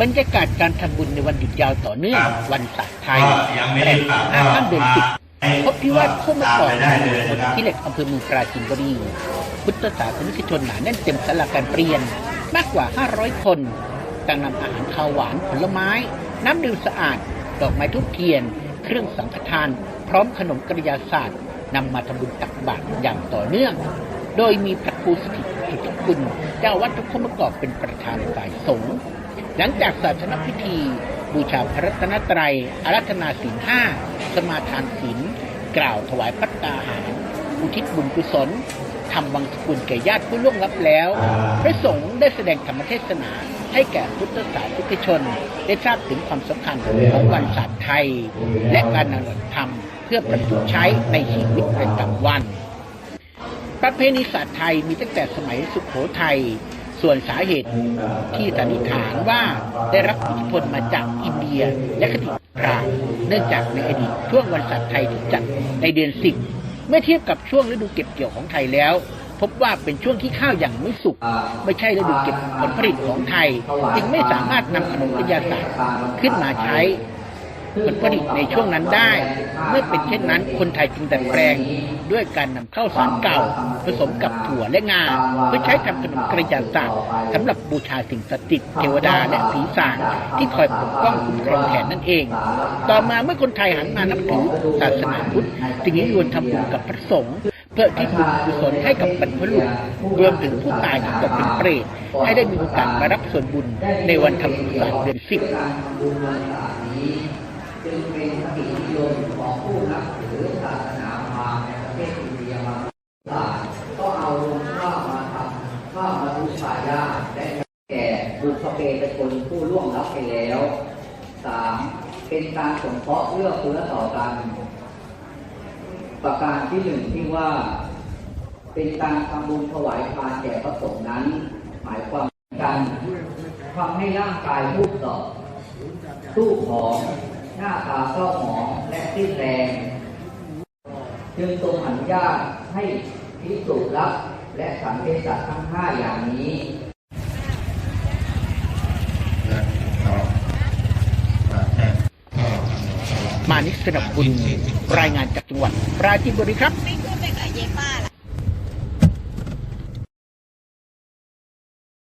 บรรยากาศการทำบุญในวันหยุดยาวต่อเนื่องครับวันศาสตร์ไทยก็ยังไม่ได้ฝากห้าค่ำเดือนสิบให้พบที่ว่าผู้มาก่อนตามไปได้เลยนะครับที่เหล็กอำเภอเมืองปราจีนบุรีพุทธศาสนิกชนหนาแน่นเต็มสลาการเปลี่ยนมากกว่า 500 คนต่างนำอาหารคาวหวานผลไม้ น้ำดื่มสะอาด ดอกไม้ทุกเทียน เครื่องสังฆทาน พร้อมขนมกระยาศาสตร์นำมาทำบุญตักบาตรอย่างต่อเนื่อง โดยมีพระครูสถิตสุทธิคุณเจ้าวัดทุกขมกอบเป็นประธานฝ่ายสงฆ์ หลังจากศาสนพิธี บูชาพระรัตนตรัยอารัธนาศีลห้าสมาทานศีลกล่าวถวายพัตตาหาร อุทิศบุญกุศลทำวังสกุลแก่ญาติผู้ล่วงลับแล้ว พระสงฆ์ได้แสดงธรรมเทศนาให้แก่พุทธศาสนิกชน ได้ทราบถึงความสำคัญของวันศาสตร์ไทย และการนำหลักธรรมเพื่อประยุกต์ใช้ในชีวิตประจำวัน ประเพณีศาสตร์ไทยมีตั้งแต่สมัยสุขโขทัย ส่วนสาเหตุที่สันนิษฐานว่าได้รับอิทธิพลมาจากอินเดียและคติพราหมณ์เนื่องจากในอดีตช่วงวันศาสตร์ไทยถูกจัดในเดือนสิบเมื่อเทียบกับช่วงฤดูเก็บเกี่ยวของไทยแล้ว พบว่าเป็นช่วงที่ข้าวอย่างไม่สุกไม่ใช่ฤดูเก็บผลผลิตของไทย จึงไม่สามารถนำขนมกระยาศาสตร์ขึ้นมาใช้ ผลผลิตในช่วงนั้นได้ เมื่อเป็นเช่นนั้นคนไทยจึงดัดแปลง ด้วยการนำข้าวสารเก่า ผสมกับถั่วและงา เพื่อใช้ทำขนมกระยาศาสตร์สำหรับบูชาสิ่งศักดิ์สิทธิ์เทวดาและผีสางที่คอยปกป้องคุ้มครองแทนนั่นเอง ต่อมาเมื่อคนไทยหันมานับถือศาสนาพุทธจึงนิยมทำบุญกับพระสงฆ์เพื่อที่บุญกุศลให้กับบรรพบุรุษรวมถึงผู้ตายที่ตกเป็นเปรตให้ได้มีโอกาสมารับส่วนบุญในวันทำบุญศาสตร์เดือนสิบ จึงเป็นคตินิยมของผู้นับถือศาสนาพราหมณ์ในประเทศอินเดียมาได้ก็เอาลงข้ามาทำข้ามาทุชายาและแก่บุพเพตชนคนผู้ล่วงลับไปแล้วสามเป็นการสงเคราะห์เอื้อเฟื้อต่อกัน ประการที่หนึ่งที่ว่า เป็นการทำบุญถวายทานแก่พระสงฆ์นั้น หมายความกันทำให้ร่างกายรูปดอสู้ผอม หน้าตาเศร้าหมองและสิ้นแรง จึงทรงอนุญาตให้พิสูจน์รับและสังเกตสัตว์ทั้งห้าอย่างนี้มานิสกนบุญรายงานจากจังหวัดปราจีนบุรีครับ